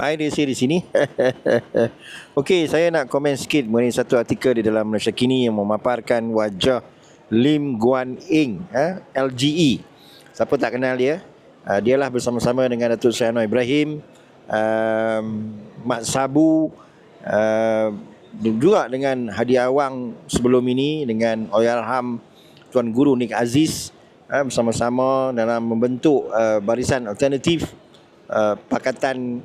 Hai Desi di sini. Okey, saya nak komen sikit mengenai satu artikel di dalam Malaysia Kini yang memaparkan wajah Lim Guan Eng, eh, LGE. Siapa tak kenal dia? Uh, dialah bersama-sama dengan Datuk Seri Anwar Ibrahim, uh, Mat Sabu, uh, juga dengan Hadi Awang sebelum ini dengan Oyarham Tuan Guru Nik Aziz uh, bersama-sama dalam membentuk uh, barisan alternatif uh, Pakatan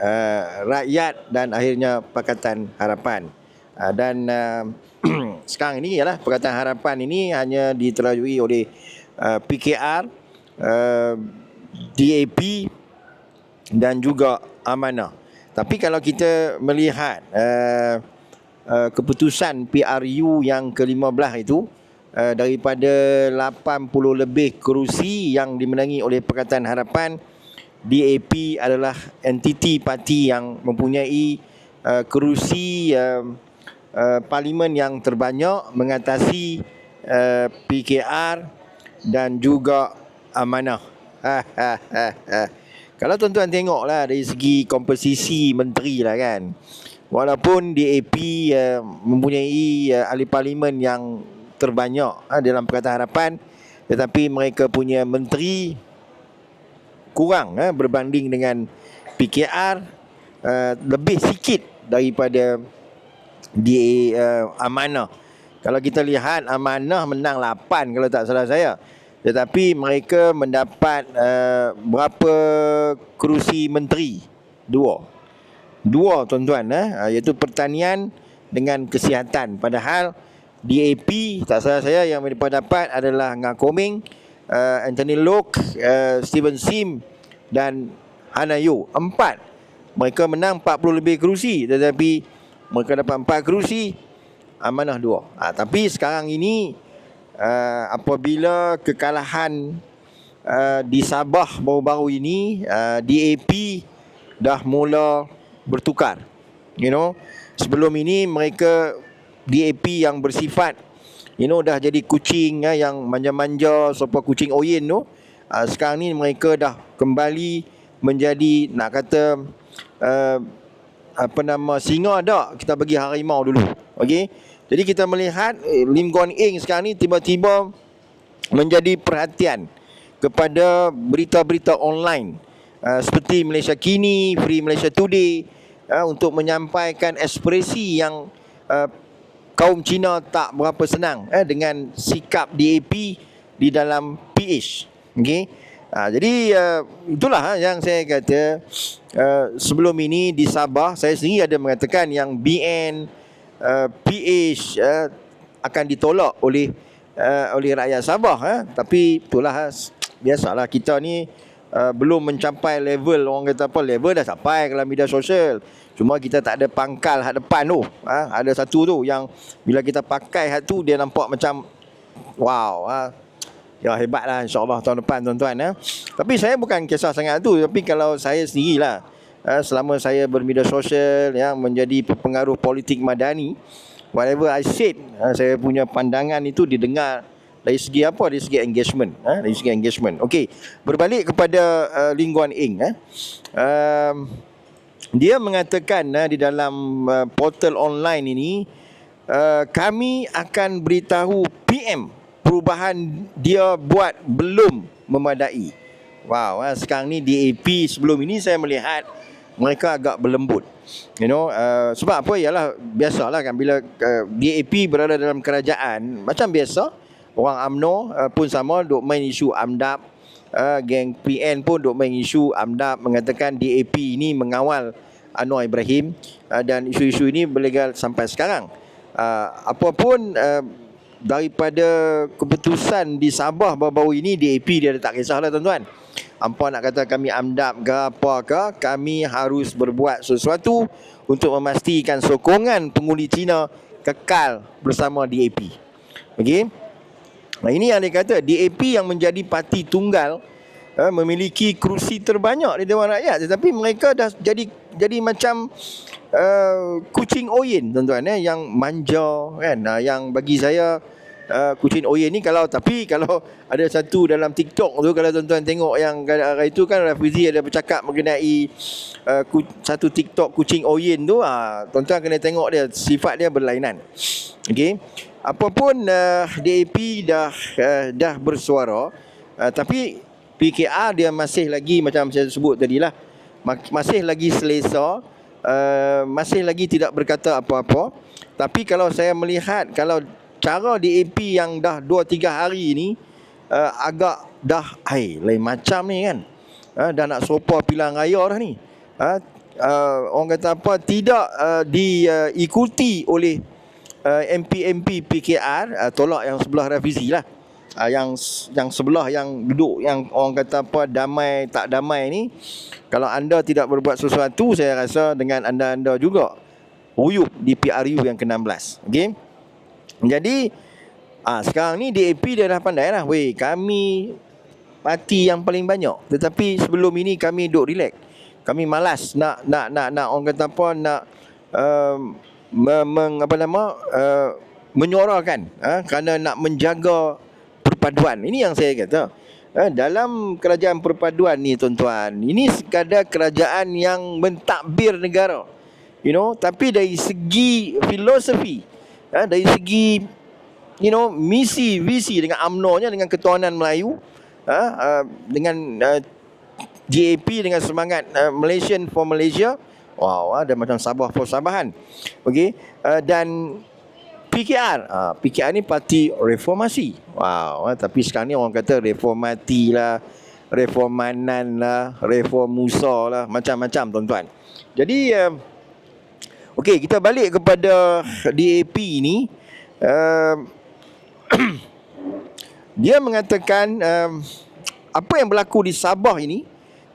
uh, rakyat dan akhirnya Pakatan Harapan. Uh, dan uh, sekarang ini ialah Pakatan Harapan ini hanya diterajui oleh uh, PKR, uh, DAP dan juga Amanah. Tapi kalau kita melihat uh, uh, keputusan PRU yang ke-15 itu uh, daripada 80 lebih kerusi yang dimenangi oleh Pakatan Harapan DAP adalah entiti parti yang mempunyai uh, kerusi uh, uh, parlimen yang terbanyak mengatasi uh, PKR dan juga amanah. Kalau tuan-tuan tengoklah dari segi komposisi menteri lah kan. Walaupun DAP uh, mempunyai uh, ahli parlimen yang terbanyak uh, dalam Perkataan Harapan tetapi mereka punya menteri kurang eh, berbanding dengan PKR uh, lebih sikit daripada di uh, Amanah. Kalau kita lihat Amanah menang 8 kalau tak salah saya. Tetapi mereka mendapat uh, berapa kerusi menteri? Dua. Dua tuan-tuan eh, iaitu pertanian dengan kesihatan. Padahal DAP tak salah saya yang mereka dapat adalah Ngakoming, uh, Anthony Lok, uh, Steven Sim dan Hanayo. Empat. Mereka menang 40 lebih kerusi tetapi mereka dapat empat kerusi amanah dua. Ha, tapi sekarang ini uh, apabila kekalahan uh, di Sabah baru-baru ini uh, DAP dah mula bertukar. You know, sebelum ini mereka DAP yang bersifat you know dah jadi kucing uh, yang manja-manja seperti kucing oyen tu. Uh, sekarang ni mereka dah kembali menjadi nak kata uh, apa nama singa dak kita bagi harimau dulu okey jadi kita melihat eh, Lim Guan Eng sekarang ni tiba-tiba menjadi perhatian kepada berita-berita online uh, seperti Malaysia Kini, Free Malaysia Today uh, untuk menyampaikan ekspresi yang uh, kaum Cina tak berapa senang uh, dengan sikap DAP di dalam PH. Okey. Ha, jadi uh, itulah ha, yang saya kata uh, sebelum ini di Sabah saya sendiri ada mengatakan yang BN uh, PH uh, akan ditolak oleh uh, oleh rakyat Sabah ha. tapi itulah ha, biasalah kita ni uh, belum mencapai level orang kata apa level dah sampai dalam media sosial cuma kita tak ada pangkal hak depan tu ha. ada satu tu yang bila kita pakai hak tu dia nampak macam wow ha Ya hebatlah insyaAllah tahun depan tuan-tuan ya. Tapi saya bukan kisah sangat tu Tapi kalau saya sendirilah ya, Selama saya bermedia sosial ya, Menjadi pengaruh politik madani Whatever I said ya, Saya punya pandangan itu didengar Dari segi apa? Dari segi engagement ya, Dari segi engagement Okey, berbalik kepada uh, Ling Guan Eng ya. um, Dia mengatakan uh, di dalam uh, portal online ini uh, Kami akan beritahu PM perubahan dia buat belum memadai. Wow, eh, sekarang ni DAP sebelum ini saya melihat mereka agak berlembut. You know, uh, sebab apa ialah biasalah kan bila uh, DAP berada dalam kerajaan macam biasa orang AMNO uh, pun sama duk main isu AMDAP uh, geng PN pun duk main isu AMDAP mengatakan DAP ini mengawal Anwar Ibrahim uh, dan isu-isu ini berlegal sampai sekarang. Uh, apapun uh, daripada keputusan di Sabah baru-baru ini DAP dia tak kisahlah tuan-tuan. Apa nak kata kami amdap ke apa ke, kami harus berbuat sesuatu untuk memastikan sokongan pengundi Cina kekal bersama DAP. Okey. Nah ini yang dia kata DAP yang menjadi parti tunggal eh, memiliki kerusi terbanyak di Dewan Rakyat. Tetapi mereka dah jadi jadi macam uh, kucing oyen tuan-tuan eh yang manja kan? Uh, yang bagi saya uh, kucing oyen ni kalau tapi kalau ada satu dalam TikTok tu kalau tuan-tuan tengok yang hari itu kan Rafizi ada bercakap mengenai uh, ku, satu TikTok kucing oyen tu uh, tuan-tuan kena tengok dia sifat dia berlainan. Okey. Apapun uh, DAP dah uh, dah bersuara uh, tapi PKR dia masih lagi macam saya sebut tadi lah masih lagi selesa uh, masih lagi tidak berkata apa-apa tapi kalau saya melihat kalau cara DAP yang dah 2 3 hari ni uh, agak dah ai lain macam ni kan. Uh, dah nak sopa pilihan raya dah ni. Uh, uh, orang kata apa tidak uh, diikuti uh, oleh uh, MP-MP PKR uh, tolak yang sebelah revisi lah. Uh, yang yang sebelah yang duduk yang orang kata apa damai tak damai ni kalau anda tidak berbuat sesuatu saya rasa dengan anda-anda juga uyup di PRU yang ke-16 okey jadi ah sekarang ni DAP dia dah pandai lah. Weh, kami parti yang paling banyak. Tetapi sebelum ini kami duduk relax. Kami malas nak nak nak nak orang kata apa nak uh, meng, apa nama uh, menyuarakan uh, kerana nak menjaga perpaduan. Ini yang saya kata. Uh, dalam kerajaan perpaduan ni tuan-tuan, ini sekadar kerajaan yang mentadbir negara. You know, tapi dari segi filosofi ha, dari segi you know misi visi dengan UMNO nya dengan ketuanan Melayu ha, uh, dengan uh, GAP dengan semangat uh, Malaysian for Malaysia. Wow ada macam Sabah for Sabahan. Okey uh, dan PKR uh, PKR ni parti reformasi. Wow uh, tapi sekarang ni orang kata reformati lah reformanan lah reform Musa lah macam-macam tuan-tuan. Jadi uh, Okey, kita balik kepada DAP ni. Uh, dia mengatakan uh, apa yang berlaku di Sabah ini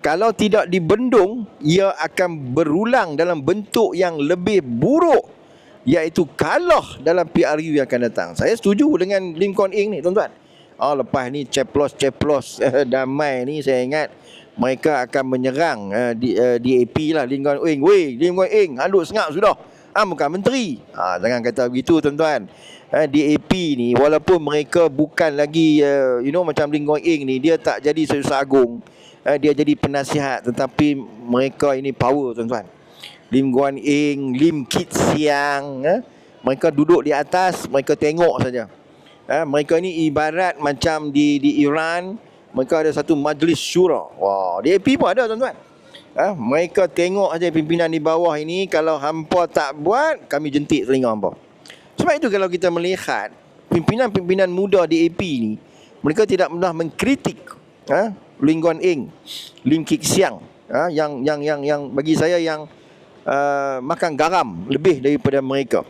kalau tidak dibendung ia akan berulang dalam bentuk yang lebih buruk iaitu kalah dalam PRU yang akan datang. Saya setuju dengan Lincoln Ing ni tuan-tuan. Oh lepas ni ceplos-ceplos damai ni saya ingat mereka akan menyerang uh, di, uh, DAP lah Lim Guan Eng. Weh, Lim Guan Eng, anduk sengap sudah. Ah bukan menteri. Ah jangan kata begitu tuan-tuan. Eh, DAP ni walaupun mereka bukan lagi uh, you know macam Lim Guan Eng ni dia tak jadi sesat agung. Uh, dia jadi penasihat tetapi mereka ini power tuan-tuan. Lim Guan Eng, Lim Kit Siang, uh, mereka duduk di atas, mereka tengok saja. Uh, mereka ni ibarat macam di di Iran mereka ada satu majlis syura. Wah, DAP pun ada tuan-tuan. Ha, mereka tengok aja pimpinan di bawah ini kalau hampa tak buat, kami jentik telinga hampa. Sebab itu kalau kita melihat pimpinan-pimpinan muda DAP ni, mereka tidak pernah mengkritik ha, Lim Guan Eng, Lim Kik Siang, ha, yang yang yang yang bagi saya yang uh, makan garam lebih daripada mereka.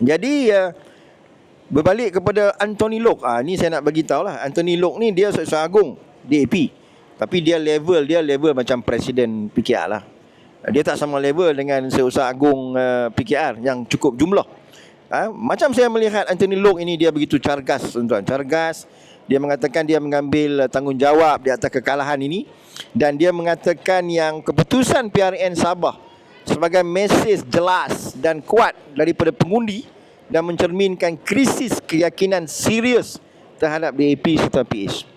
Jadi uh, Berbalik kepada Anthony Lok. Ah ni saya nak bagi tahu lah. Anthony Lok ni dia seorang agung DAP. Tapi dia level dia level macam presiden PKR lah. Dia tak sama level dengan seorang agung uh, eh, PKR yang cukup jumlah. Ha? macam saya melihat Anthony Lok ini dia begitu cargas tuan-tuan. Cargas. Dia mengatakan dia mengambil tanggungjawab di atas kekalahan ini dan dia mengatakan yang keputusan PRN Sabah sebagai mesej jelas dan kuat daripada pengundi dan mencerminkan krisis keyakinan serius terhadap DAP serta PH.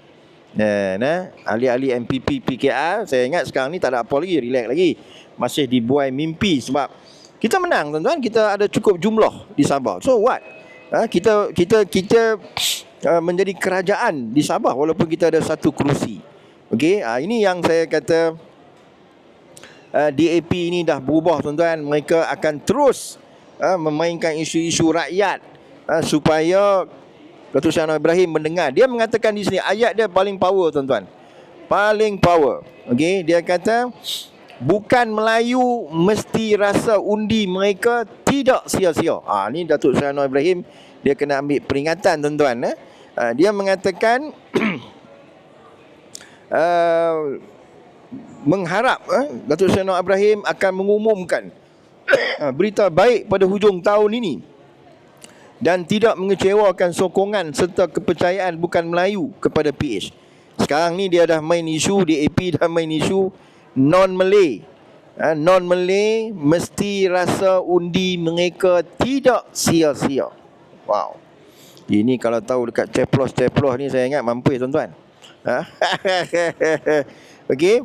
Nah, nah, ahli-ahli MPP PKR, saya ingat sekarang ni tak ada apa lagi, relax lagi. Masih dibuai mimpi sebab kita menang tuan-tuan, kita ada cukup jumlah di Sabah. So what? Ha, kita kita kita uh, menjadi kerajaan di Sabah walaupun kita ada satu kerusi. Okey, ha, ini yang saya kata uh, DAP ini dah berubah tuan-tuan, mereka akan terus ha, memainkan isu-isu rakyat ha, supaya Datuk Syah Ibrahim mendengar. Dia mengatakan di sini ayat dia paling power tuan-tuan. Paling power. Okey, dia kata bukan Melayu mesti rasa undi mereka tidak sia-sia. Ah ha, ni Datuk Syah Ibrahim dia kena ambil peringatan tuan-tuan eh. Ha, dia mengatakan uh, mengharap eh, Datuk Syah Ibrahim akan mengumumkan berita baik pada hujung tahun ini dan tidak mengecewakan sokongan serta kepercayaan bukan Melayu kepada PH. Sekarang ni dia dah main isu DAP dah main isu non Malay. Ha, non Malay mesti rasa undi mereka tidak sia-sia. Wow. Ini kalau tahu dekat ceplos-ceplos ni saya ingat mampus tuan-tuan. Ha? Okey.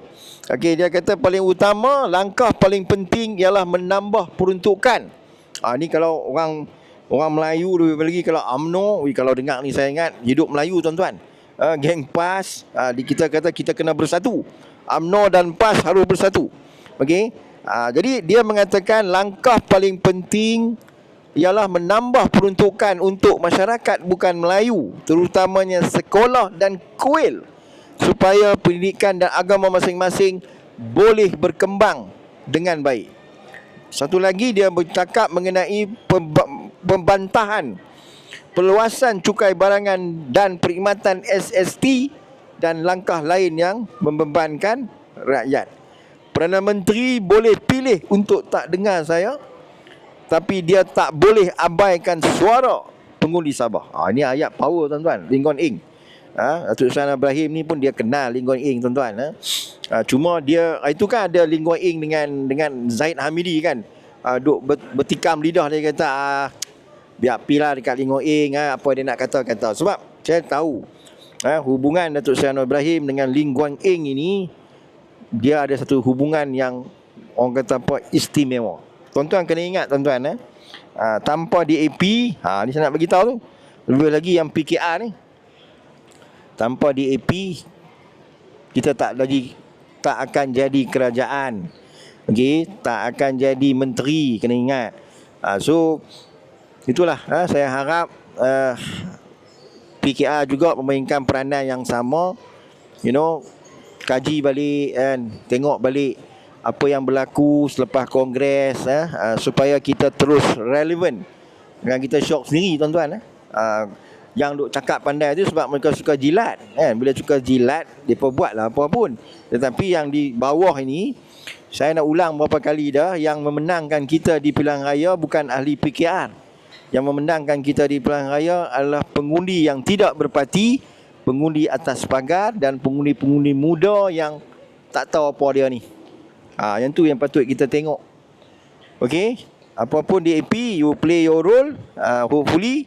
Okey dia kata paling utama langkah paling penting ialah menambah peruntukan. Ah ni kalau orang orang Melayu lebih lagi kalau UMNO, wi kalau dengar ni saya ingat hidup Melayu tuan-tuan. Ah geng PAS, ah di kita kata kita kena bersatu. UMNO dan PAS harus bersatu. Okey. Ah jadi dia mengatakan langkah paling penting ialah menambah peruntukan untuk masyarakat bukan Melayu terutamanya sekolah dan kuil supaya pendidikan dan agama masing-masing boleh berkembang dengan baik. Satu lagi dia bercakap mengenai pembantahan perluasan cukai barangan dan perkhidmatan SST dan langkah lain yang membebankan rakyat. Perdana Menteri boleh pilih untuk tak dengar saya tapi dia tak boleh abaikan suara pengundi Sabah. Ha, ini ayat power tuan-tuan. Lingon Ing. Ha, Datuk Seri Ibrahim ni pun dia kenal Lingon Ing tuan-tuan. Ha. Ha, cuma dia itu kan ada Lingon Ing dengan dengan Zaid Hamidi kan. Ha, duk bertikam lidah dia kata ah, biar pilah dekat Lingon Ing ha, apa dia nak kata-kata. Sebab saya tahu ha, hubungan Datuk Seri Ibrahim dengan Lingon Ing ini dia ada satu hubungan yang orang kata apa istimewa. Tuan-tuan kena ingat tuan-tuan eh. Ha, tanpa DAP, ha ni saya nak bagi tahu tu. Lebih lagi yang PKR ni. Tanpa DAP kita tak lagi tak akan jadi kerajaan. Okey, tak akan jadi menteri, kena ingat. Ha, so itulah ha, saya harap uh, PKR juga memainkan peranan yang sama. You know, kaji balik kan, tengok balik apa yang berlaku selepas kongres eh, uh, supaya kita terus relevan dengan kita shock sendiri tuan-tuan eh. Uh, yang duk cakap pandai tu sebab mereka suka jilat kan bila suka jilat depa buatlah apa pun tetapi yang di bawah ini saya nak ulang berapa kali dah yang memenangkan kita di pilihan raya bukan ahli PKR yang memenangkan kita di pilihan raya adalah pengundi yang tidak berparti pengundi atas pagar dan pengundi-pengundi muda yang tak tahu apa dia ni Ha, yang tu yang patut kita tengok. Okay. Apapun DAP, you play your role. Uh, hopefully,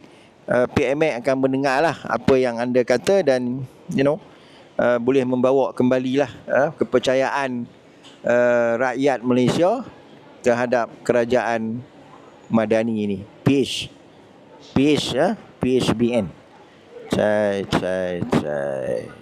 uh, PMX akan mendengar lah apa yang anda kata dan, you know, uh, boleh membawa kembalilah uh, kepercayaan uh, rakyat Malaysia terhadap kerajaan Madani ini. PH. PH, ya? PHBN. Cai, cai, cai.